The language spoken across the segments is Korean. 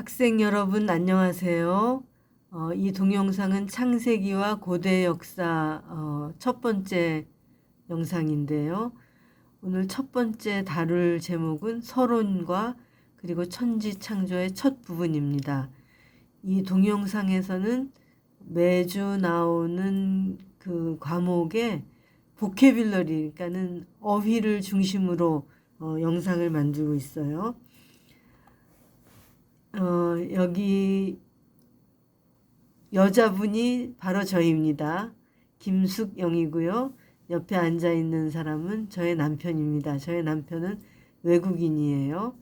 학생 여러분 안녕하세요. 어, 이 동영상은 창세기와 고대 역사 어, 첫 번째 영상인데요. 오늘 첫 번째 다룰 제목은 서론과 그리고 천지 창조의 첫 부분입니다. 이 동영상에서는 매주 나오는 그 과목의 보케빌러리, 그러니까는 어휘를 중심으로 어, 영상을 만들고 있어요. 어, 여기 여자분이 바로 저입니다. 김숙영이고요. 옆에 앉아 있는 사람은 저의 남편입니다. 저의 남편은 외국인이에요.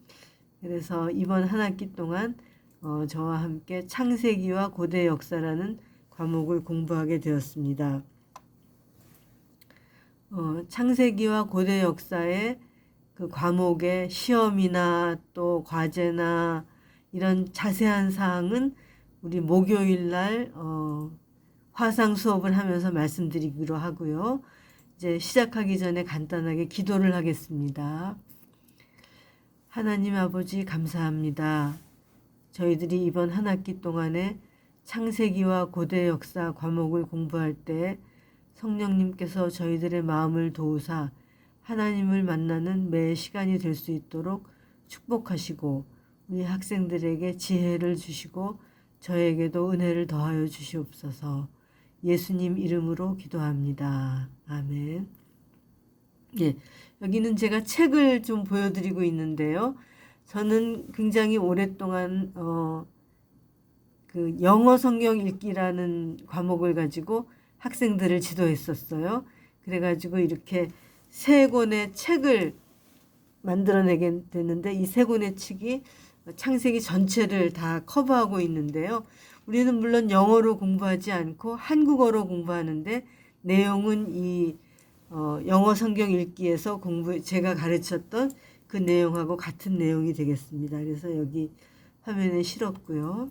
그래서 이번 한 학기 동안 어, 저와 함께 창세기와 고대 역사라는 과목을 공부하게 되었습니다. 어, 창세기와 고대 역사의 그 과목의 시험이나 또 과제나 이런 자세한 사항은 우리 목요일 날 어, 화상 수업을 하면서 말씀드리기로 하고요. 이제 시작하기 전에 간단하게 기도를 하겠습니다. 하나님 아버지 감사합니다. 저희들이 이번 한 학기 동안에 창세기와 고대 역사 과목을 공부할 때 성령님께서 저희들의 마음을 도우사 하나님을 만나는 매 시간이 될 수 있도록 축복하시고 우리 학생들에게 지혜를 주시고 저에게도 은혜를 더하여 주시옵소서. 예수님 이름으로 기도합니다. 아멘. 예, 여기는 제가 책을 좀 보여드리고 있는데요. 저는 굉장히 오랫동안 어, 그 영어 성경 읽기라는 과목을 가지고 학생들을 지도했었어요. 그래가지고 이렇게 세 권의 책을 만들어내게 됐는데 이 세 권의 책이 창세기 전체를 다 커버하고 있는데요. 우리는 물론 영어로 공부하지 않고 한국어로 공부하는데 내용은 이 어, 영어 성경 읽기에서 공부 제가 가르쳤던 그 내용하고 같은 내용이 되겠습니다. 그래서 여기 화면에 실었고요.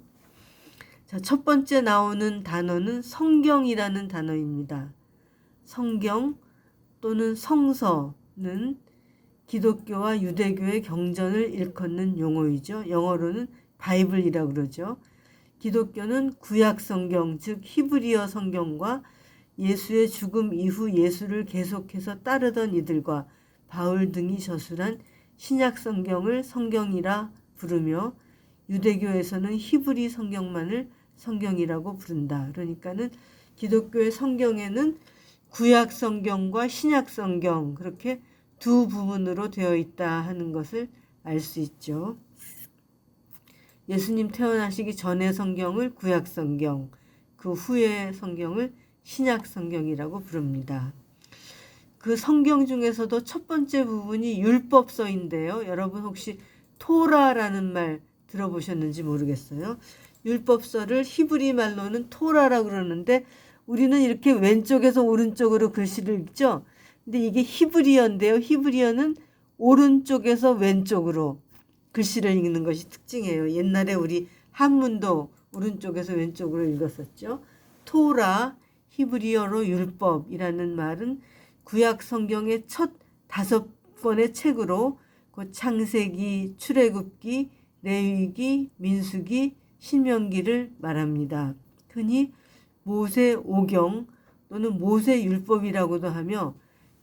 자, 첫 번째 나오는 단어는 성경이라는 단어입니다. 성경 또는 성서는 기독교와 유대교의 경전을 일컫는 용어이죠. 영어로는 바이블이라고 그러죠. 기독교는 구약 성경, 즉 히브리어 성경과 예수의 죽음 이후 예수를 계속해서 따르던 이들과 바울 등이 저술한 신약 성경을 성경이라 부르며 유대교에서는 히브리 성경만을 성경이라고 부른다. 그러니까는 기독교의 성경에는 구약 성경과 신약 성경 그렇게 두 부분으로 되어 있다 하는 것을 알 수 있죠. 예수님 태어나시기 전의 성경을 구약 성경, 그 후의 성경을 신약 성경이라고 부릅니다. 그 성경 중에서도 첫 번째 부분이 율법서인데요. 여러분 혹시 토라라는 말 들어보셨는지 모르겠어요. 율법서를 히브리 말로는 토라라고 그러는데 우리는 이렇게 왼쪽에서 오른쪽으로 글씨를 읽죠. 근데 이게 히브리어인데요. 히브리어는 오른쪽에서 왼쪽으로 글씨를 읽는 것이 특징이에요. 옛날에 우리 한문도 오른쪽에서 왼쪽으로 읽었었죠. 토라, 히브리어로 율법이라는 말은 구약 성경의 첫 다섯 권의 책으로 그 창세기, 출애굽기, 레위기, 민수기, 신명기를 말합니다. 흔히 모세 오경 또는 모세 율법이라고도 하며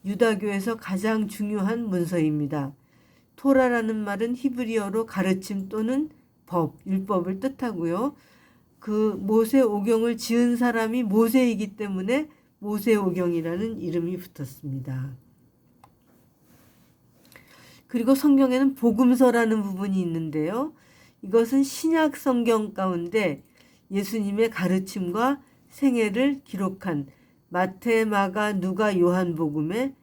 유다교에서 가장 중요한 문서입니다. 토라라는 말은 히브리어로 가르침 또는 법, 율법을 뜻하고요. 그 모세 오경을 지은 사람이 모세이기 때문에 모세 오경이라는 이름이 붙었습니다. 그리고 성경에는 복음서라는 부분이 있는데요. 이것은 신약 성경 가운데 예수님의 가르침과 생애를 기록한 마태, 마가, 누가, 요한복음의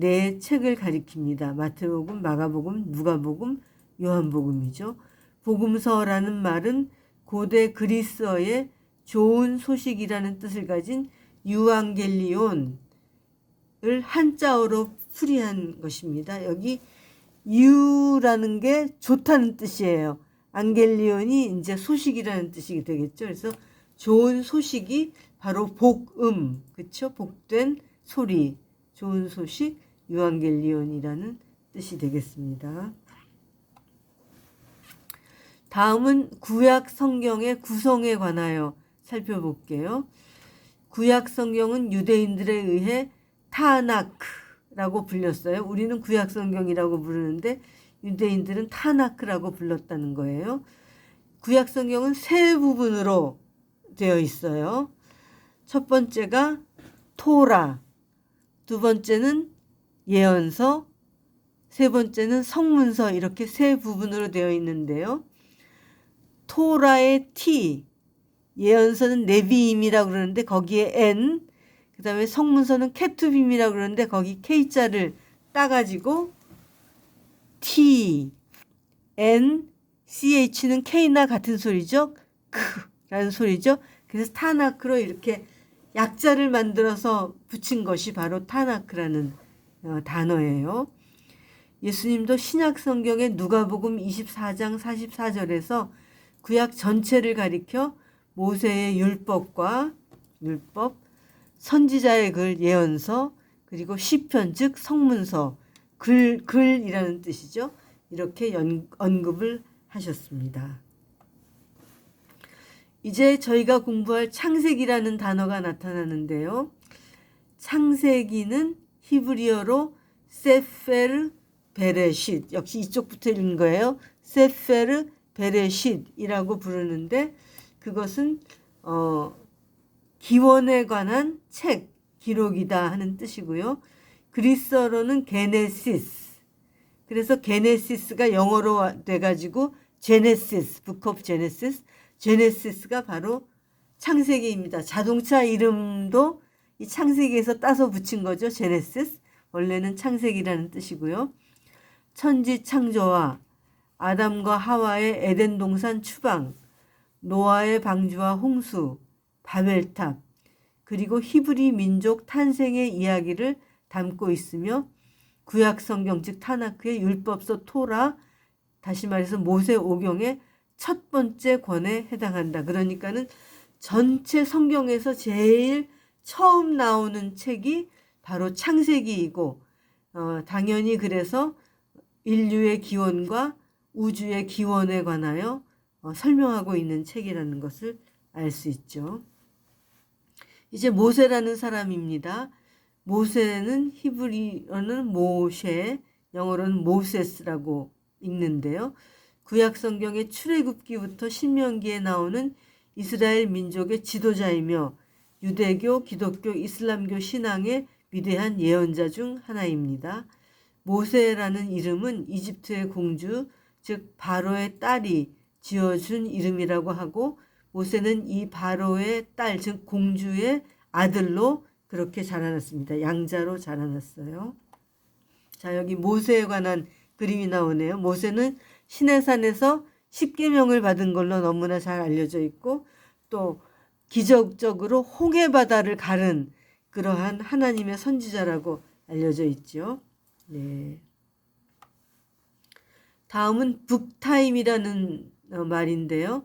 네 책을 가리킵니다. 마태복음, 마가복음, 누가복음, 요한복음이죠. 복음서라는 말은 고대 그리스어의 좋은 소식이라는 뜻을 가진 유앙겔리온을 한자어로 풀이한 것입니다. 여기 유라는 게 좋다는 뜻이에요. 안겔리온이 이제 소식이라는 뜻이 되겠죠. 그래서 좋은 소식이 바로 복음, 그렇죠? 복된 소리, 좋은 소식, 유앙겔리온이라는 뜻이 되겠습니다. 다음은 구약 성경의 구성에 관하여 살펴볼게요. 구약 성경은 유대인들에 의해 타나크라고 불렸어요. 우리는 구약 성경이라고 부르는데 유대인들은 타나크라고 불렀다는 거예요. 구약 성경은 세 부분으로 되어 있어요. 첫 번째가 토라, 두 번째는 예언서, 세 번째는 성문서 이렇게 세 부분으로 되어 있는데요. 토라의 T, 예언서는 네비임이라고 그러는데 거기에 N, 그 다음에 성문서는 케투빔이라고 그러는데 거기 K자를 따가지고 T, N, CH는 K나 같은 소리죠. 크라는 소리죠. 그래서 타나크로 이렇게 약자를 만들어서 붙인 것이 바로 타나크라는 어, 단어예요. 예수님도 신약 성경의 누가복음 24장 44절에서 구약 전체를 가리켜 모세의 율법과 율법, 선지자의 글 예언서, 그리고 시편 즉 성문서, 글 글이라는 뜻이죠. 이렇게 연, 언급을 하셨습니다. 이제 저희가 공부할 창세기라는 단어가 나타나는데요. 창세기는 히브리어로 세페르 베레쉿 역시 이쪽부터 읽는 거예요. 세페르 베레쉿이라고 부르는데 그것은 어 기원에 관한 책 기록이다 하는 뜻이고요. 그리스어로는 게네시스. 그래서 게네시스가 영어로 돼 가지고 제네시스, 북컵 제네시스. 제네시스가 바로 창세기입니다. 자동차 이름도 이 창세기에서 따서 붙인 거죠. 제네시스. 원래는 창세기라는 뜻이고요. 천지 창조와 아담과 하와의 에덴 동산 추방, 노아의 방주와 홍수, 바벨탑, 그리고 히브리 민족 탄생의 이야기를 담고 있으며 구약 성경 즉 타나크의 율법서 토라 다시 말해서 모세 오경의 첫 번째 권에 해당한다. 그러니까는 전체 성경에서 제일 처음 나오는 책이 바로 창세기이고 어, 당연히 그래서 인류의 기원과 우주의 기원에 관하여 어, 설명하고 있는 책이라는 것을 알 수 있죠. 이제 모세라는 사람입니다. 모세는 히브리어는 모셰, 영어로는 모세스라고 읽는데요. 구약 성경의 출애굽기부터 신명기에 나오는 이스라엘 민족의 지도자이며 유대교, 기독교, 이슬람교 신앙의 위대한 예언자 중 하나입니다. 모세라는 이름은 이집트의 공주, 즉 바로의 딸이 지어준 이름이라고 하고 모세는 이 바로의 딸, 즉 공주의 아들로 그렇게 자라났습니다. 양자로 자라났어요. 자, 여기 모세에 관한 그림이 나오네요. 모세는 시내산에서 십계명을 받은 걸로 너무나 잘 알려져 있고 또 기적적으로 홍해 바다를 가른 그러한 하나님의 선지자라고 알려져 있죠. 네. 다음은 북타임이라는 어, 말인데요.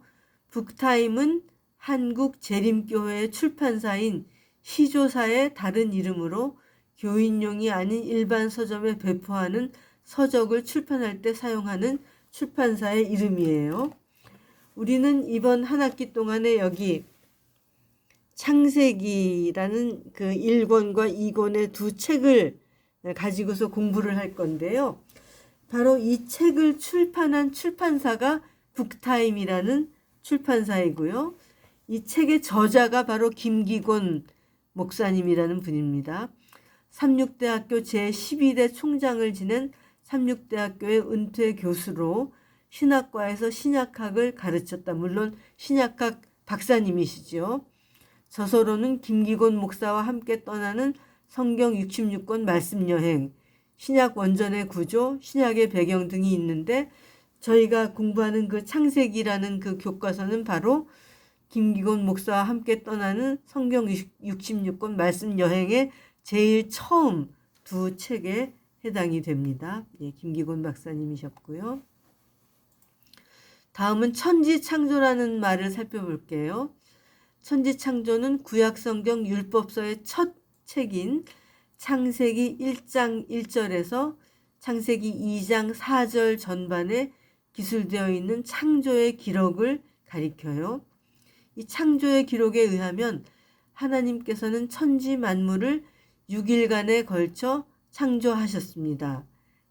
북타임은 한국 재림교회 출판사인 시조사의 다른 이름으로 교인용이 아닌 일반 서점에 배포하는 서적을 출판할 때 사용하는 출판사의 이름이에요. 우리는 이번 한 학기 동안에 여기 창세기라는 그 1권과 2권의 두 책을 가지고서 공부를 할 건데요. 바로 이 책을 출판한 출판사가 북타임이라는 출판사이고요. 이 책의 저자가 바로 김기곤 목사님이라는 분입니다. 삼육대학교 제12대 총장을 지낸 삼육대학교의 은퇴 교수로 신학과에서 신약학을 가르쳤다. 물론 신약학 박사님이시죠. 저서로는 김기곤 목사와 함께 떠나는 성경 66권 말씀 여행, 신약 원전의 구조, 신약의 배경 등이 있는데 저희가 공부하는 그 창세기라는 그 교과서는 바로 김기곤 목사와 함께 떠나는 성경 66권 말씀 여행의 제일 처음 두 책에 해당이 됩니다. 예, 김기곤 박사님이셨고요. 다음은 천지 창조라는 말을 살펴볼게요. 천지창조는 구약성경 율법서의 첫 책인 창세기 1장 1절에서 창세기 2장 4절 전반에 기술되어 있는 창조의 기록을 가리켜요. 이 창조의 기록에 의하면 하나님께서는 천지 만물을 6일간에 걸쳐 창조하셨습니다.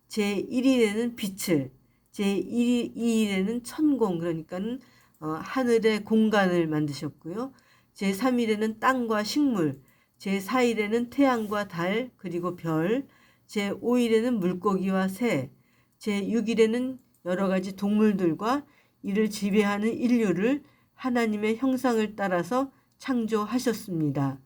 제1일에는 빛을, 제2일에는 천공, 그러니까는 어, 하늘의 공간을 만드셨고요. 제3일에는 땅과 식물, 제4일에는 태양과 달, 그리고 별, 제5일에는 물고기와 새, 제6일에는 여러 가지 동물들과 이를 지배하는 인류를 하나님의 형상을 따라서 창조하셨습니다.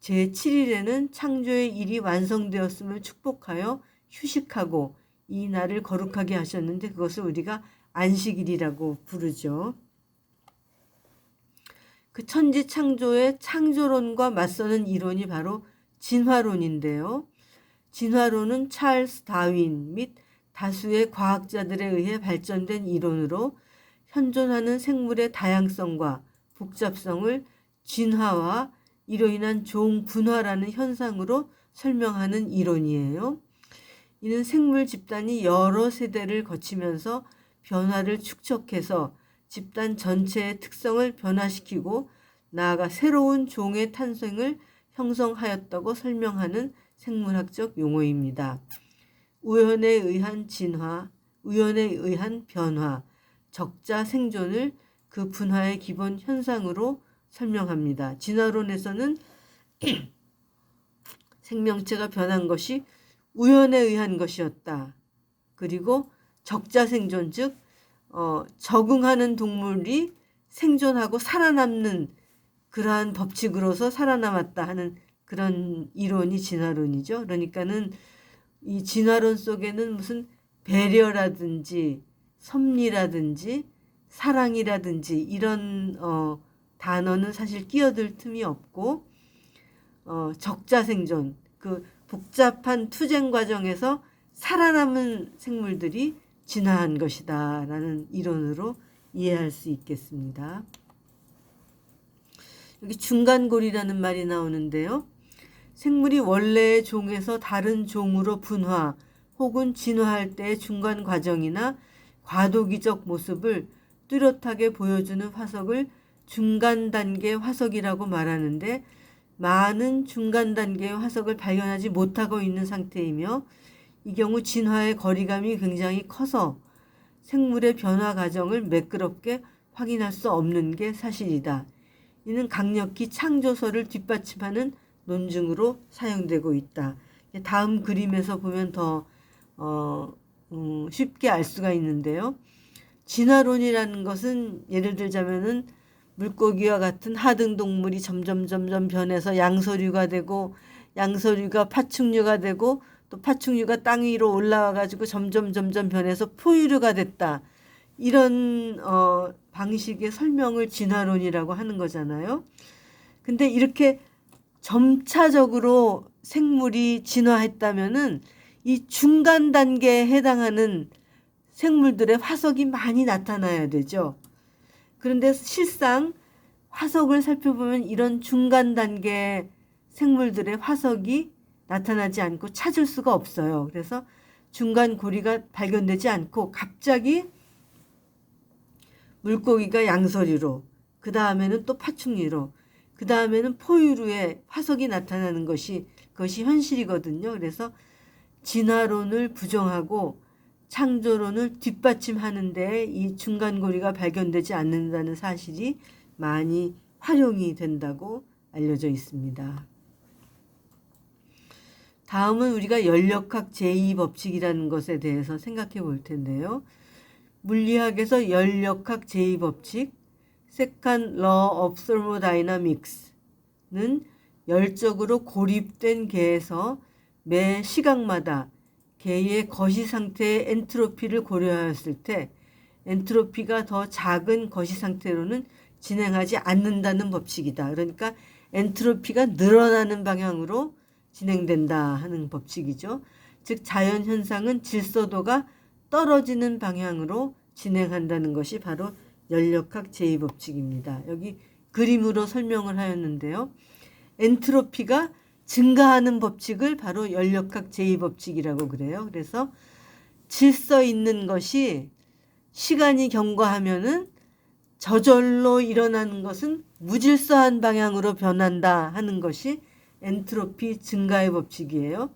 제7일에는 창조의 일이 완성되었음을 축복하여 휴식하고 이 날을 거룩하게 하셨는데 그것을 우리가 안식일이라고 부르죠. 그 천지 창조의 창조론과 맞서는 이론이 바로 진화론인데요. 진화론은 찰스 다윈 및 다수의 과학자들에 의해 발전된 이론으로 현존하는 생물의 다양성과 복잡성을 진화와 이로 인한 종분화라는 현상으로 설명하는 이론이에요. 이는 생물 집단이 여러 세대를 거치면서 변화를 축적해서 집단 전체의 특성을 변화시키고 나아가 새로운 종의 탄생을 형성하였다고 설명하는 생물학적 용어입니다. 우연에 의한 진화, 우연에 의한 변화, 적자 생존을 그 분화의 기본 현상으로 설명합니다. 진화론에서는 생명체가 변한 것이 우연에 의한 것이었다. 그리고 적자 생존 즉 어, 적응하는 동물이 생존하고 살아남는 그러한 법칙으로서 살아남았다 하는 그런 이론이 진화론이죠. 그러니까는 이 진화론 속에는 무슨 배려라든지 섭리라든지 사랑이라든지 이런 어, 단어는 사실 끼어들 틈이 없고 어, 적자 생존 그 복잡한 투쟁 과정에서 살아남은 생물들이 진화한 것이다 라는 이론으로 이해할 수 있겠습니다. 여기 중간골이라는 말이 나오는데요. 생물이 원래의 종에서 다른 종으로 분화 혹은 진화할 때의 중간 과정이나 과도기적 모습을 뚜렷하게 보여주는 화석을 중간 단계 화석이라고 말하는데 많은 중간 단계의 화석을 발견하지 못하고 있는 상태이며 이 경우 진화의 거리감이 굉장히 커서 생물의 변화 과정을 매끄럽게 확인할 수 없는 게 사실이다. 이는 강력히 창조설을 뒷받침하는 논증으로 사용되고 있다. 다음 그림에서 보면 더 어, 음, 쉽게 알 수가 있는데요. 진화론이라는 것은 예를 들자면은 물고기와 같은 하등 동물이 점점 점점 변해서 양서류가 되고 양서류가 파충류가 되고 또 파충류가 땅 위로 올라와 가지고 점점 점점 변해서 포유류가 됐다. 이런 어 방식의 설명을 진화론이라고 하는 거잖아요. 근데 이렇게 점차적으로 생물이 진화했다면은 이 중간 단계에 해당하는 생물들의 화석이 많이 나타나야 되죠. 그런데 실상 화석을 살펴보면 이런 중간 단계 생물들의 화석이 나타나지 않고 찾을 수가 없어요. 그래서 중간 고리가 발견되지 않고 갑자기 물고기가 양서류로, 그 다음에는 또 파충류로, 그 다음에는 포유류의 화석이 나타나는 것이 그것이 현실이거든요. 그래서 진화론을 부정하고 창조론을 뒷받침하는데 이 중간고리가 발견되지 않는다는 사실이 많이 활용이 된다고 알려져 있습니다. 다음은 우리가 연력학 제2법칙이라는 것에 대해서 생각해 볼 텐데요. 물리학에서 연력학 제2법칙, Second Law of Thermodynamics는 열적으로 고립된 개에서 매 시각마다 개의 거시 상태의 엔트로피를 고려하였을 때 엔트로피가 더 작은 거시 상태로는 진행하지 않는다는 법칙이다. 그러니까 엔트로피가 늘어나는 방향으로 진행된다 하는 법칙이죠. 즉 자연 현상은 질서도가 떨어지는 방향으로 진행한다는 것이 바로 연력학 제2 법칙입니다. 여기 그림으로 설명을 하였는데요. 엔트로피가 증가하는 법칙을 바로 연력학 제2 법칙이라고 그래요. 그래서 질서 있는 것이 시간이 경과하면은 저절로 일어나는 것은 무질서한 방향으로 변한다 하는 것이 엔트로피 증가의 법칙이에요.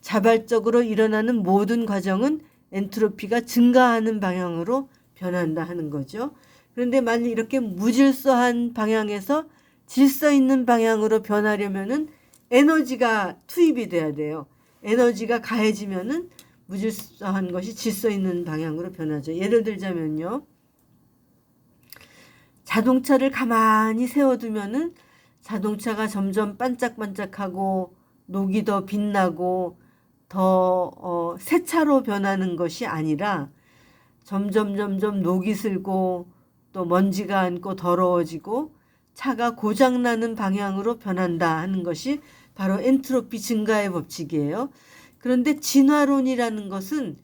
자발적으로 일어나는 모든 과정은 엔트로피가 증가하는 방향으로 변한다 하는 거죠. 그런데 만약 이렇게 무질서한 방향에서 질서 있는 방향으로 변하려면은 에너지가 투입이 돼야 돼요. 에너지가 가해지면은 무질서한 것이 질서 있는 방향으로 변하죠. 예를 들자면요. 자동차를 가만히 세워두면은 자동차가 점점 반짝반짝하고 녹이 더 빛나고 더 어, 새 차로 변하는 것이 아니라 점점 점점 녹이 슬고 또 먼지가 앉고 더러워지고 차가 고장나는 방향으로 변한다 하는 것이 바로 엔트로피 증가의 법칙이에요. 그런데 진화론이라는 것은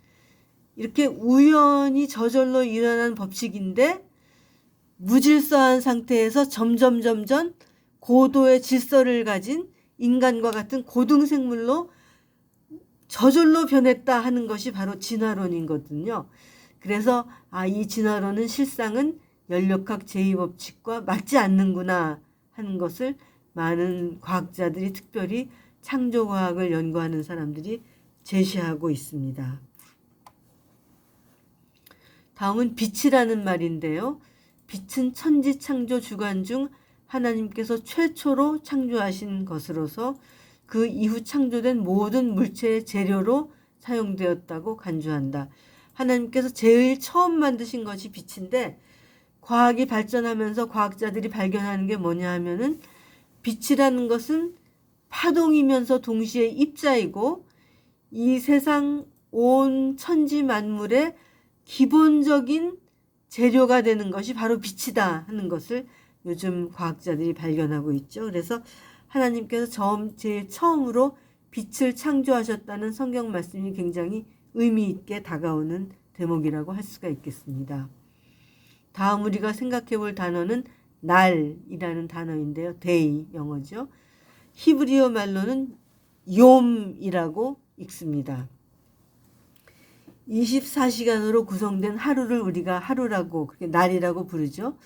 이렇게 우연히 저절로 일어난 법칙인데 무질서한 상태에서 점점 점점 고도의 질서를 가진 인간과 같은 고등생물로 저절로 변했다 하는 것이 바로 진화론이거든요. 그래서 아, 이 진화론은 실상은 연력학 제2법칙과 맞지 않는구나 하는 것을 많은 과학자들이 특별히 창조과학을 연구하는 사람들이 제시하고 있습니다. 다음은 빛이라는 말인데요. 빛은 천지 창조 주관 중 하나님께서 최초로 창조하신 것으로서 그 이후 창조된 모든 물체의 재료로 사용되었다고 간주한다. 하나님께서 제일 처음 만드신 것이 빛인데 과학이 발전하면서 과학자들이 발견하는 게 뭐냐 하면은 빛이라는 것은 파동이면서 동시에 입자이고 이 세상 온 천지 만물의 기본적인 재료가 되는 것이 바로 빛이다 하는 것을 요즘 과학자들이 발견하고 있죠. 그래서 하나님께서 처음, 제일 처음으로 빛을 창조하셨다는 성경 말씀이 굉장히 의미 있게 다가오는 대목이라고 할 수가 있겠습니다. 다음 우리가 생각해 볼 단어는 날이라는 단어인데요. 데이 영어죠. 히브리어 말로는 욤이라고 읽습니다. 24시간으로 구성된 하루를 우리가 하루라고 그렇게 날이라고 부르죠.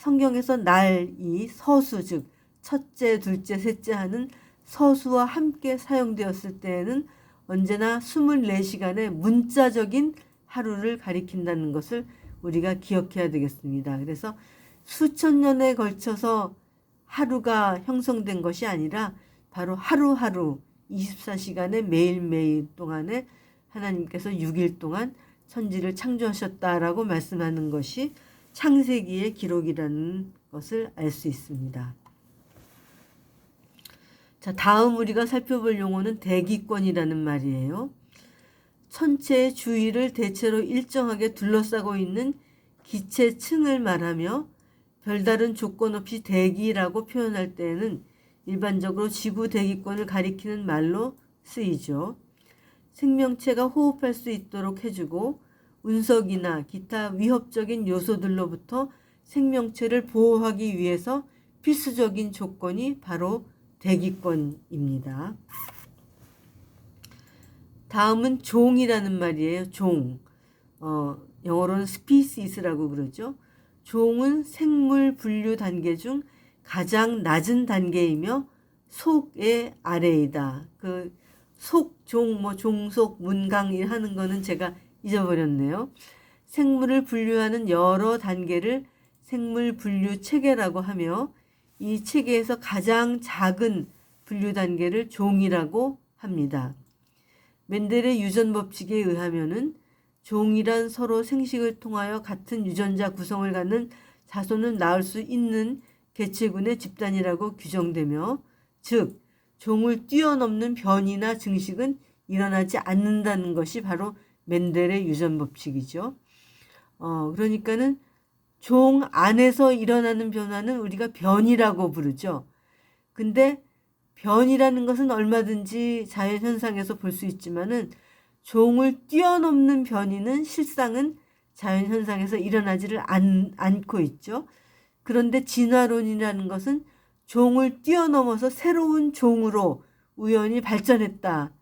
성경에서 날 이 서수 즉 첫째, 둘째, 셋째 하는 서수와 함께 사용되었을 때에는 언제나 24시간의 문자적인 하루를 가리킨다는 것을 우리가 기억해야 되겠습니다. 그래서 수천 년에 걸쳐서 하루가 형성된 것이 아니라 바로 하루하루 24시간의 매일매일 동안에 하나님께서 6일 동안 천지를 창조하셨다라고 말씀하는 것이 창세기의 기록이라는 것을 알 수 있습니다. 자, 다음 우리가 살펴볼 용어는 대기권이라는 말이에요. 천체의 주위를 대체로 일정하게 둘러싸고 있는 기체층을 말하며 별다른 조건 없이 대기라고 표현할 때에는 일반적으로 지구 대기권을 가리키는 말로 쓰이죠. 생명체가 호흡할 수 있도록 해주고 운석이나 기타 위협적인 요소들로부터 생명체를 보호하기 위해서 필수적인 조건이 바로 대기권입니다. 다음은 종이라는 말이에요. 종. 어, 영어로는 스피시스라고 그러죠. 종은 생물 분류 단계 중 가장 낮은 단계이며 속의 아래이다. 그 속종, 뭐 종속, 문강 하는 거는 제가 잊어버렸네요. 생물을 분류하는 여러 단계를 생물 분류 체계라고 하며 이 체계에서 가장 작은 분류 단계를 종이라고 합니다. 멘델의 유전 법칙에 의하면은 종이란 서로 생식을 통하여 같은 유전자 구성을 갖는 자손을 낳을 수 있는 개체군의 집단이라고 규정되며 즉 종을 뛰어넘는 변이나 증식은 일어나지 않는다는 것이 바로 멘델의 유전 법칙이죠. 어, 그러니까는 종 안에서 일어나는 변화는 우리가 변이라고 부르죠. 근데 변이라는 것은 얼마든지 자연 현상에서 볼 수 있지만은 종을 뛰어넘는 변이는 실상은 자연 현상에서 일어나지를 않, 않고 있죠. 그런데 진화론이라는 것은 종을 뛰어넘어서 새로운 종으로 우연히 발전했다,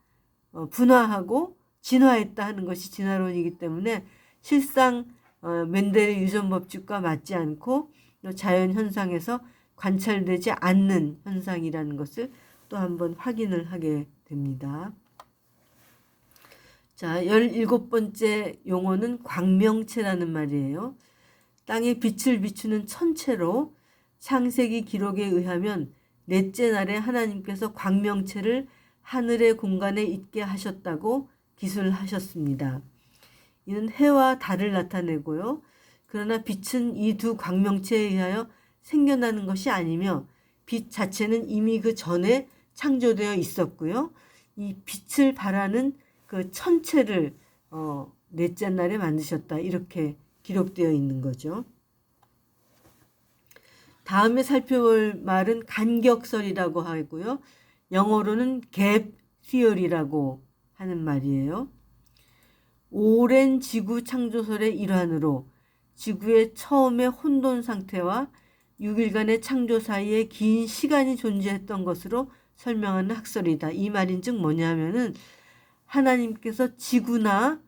어, 분화하고 진화했다 하는 것이 진화론이기 때문에 실상 어, 멘델의 유전 법칙과 맞지 않고 또 자연 현상에서 관찰되지 않는 현상이라는 것을 또 한번 확인을 하게 됩니다. 자, 17번째 용어는 광명체라는 말이에요. 땅에 빛을 비추는 천체로 창세기 기록에 의하면 넷째 날에 하나님께서 광명체를 하늘의 공간에 있게 하셨다고 기술하셨습니다. 이는 해와 달을 나타내고요. 그러나 빛은 이 두 광명체에 의하여 생겨나는 것이 아니며 빛 자체는 이미 그 전에 창조되어 있었고요. 이 빛을 발하는 그 천체를 어, 넷째 날에 만드셨다 이렇게 기록되어 있는 거죠. 다음에 살펴볼 말은 간격설이라고 하고요. 영어로는 갭 theory라고 하는 말이에요. 오랜 지구 창조설의 일환으로 지구의 처음의 혼돈 상태와 6일간의 창조 사이에 긴 시간이 존재했던 것으로 설명하는 학설이다. 이 말인즉 뭐냐면은 하나님께서 지구나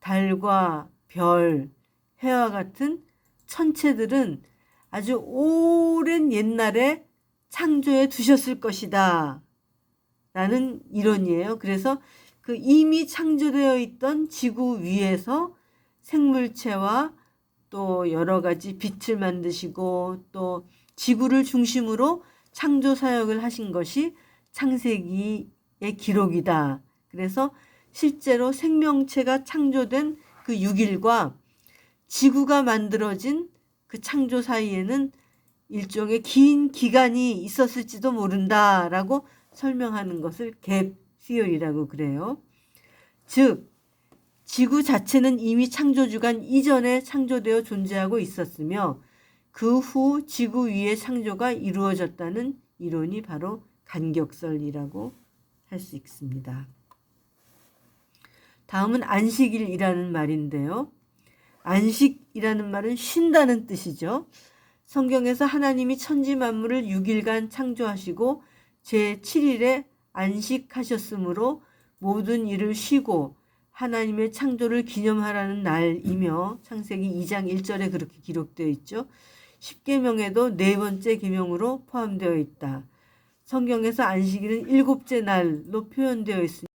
달과 별, 해와 같은 천체들은 아주 오랜 옛날에 창조해 두셨을 것이다. 라는 이론이에요. 그래서 그 이미 창조되어 있던 지구 위에서 생물체와 또 여러 가지 빛을 만드시고 또 지구를 중심으로 창조 사역을 하신 것이 창세기의 기록이다. 그래서 실제로 생명체가 창조된 그 6일과 지구가 만들어진 그 창조 사이에는 일종의 긴 기간이 있었을지도 모른다라고 설명하는 것을 갭 시얼이라고 그래요. 즉 지구 자체는 이미 창조 주간 이전에 창조되어 존재하고 있었으며 그 후 지구 위의 창조가 이루어졌다는 이론이 바로 간격설이라고 할 수 있습니다. 다음은 안식일이라는 말인데요. 안식이라는 말은 쉰다는 뜻이죠. 성경에서 하나님이 천지 만물을 6일간 창조하시고 제 7일에 안식하셨으므로 모든 일을 쉬고 하나님의 창조를 기념하라는 날이며 창세기 2장 1절에 그렇게 기록되어 있죠. 10계명에도 네 번째 계명으로 포함되어 있다. 성경에서 안식일은 일곱째 날로 표현되어 있으니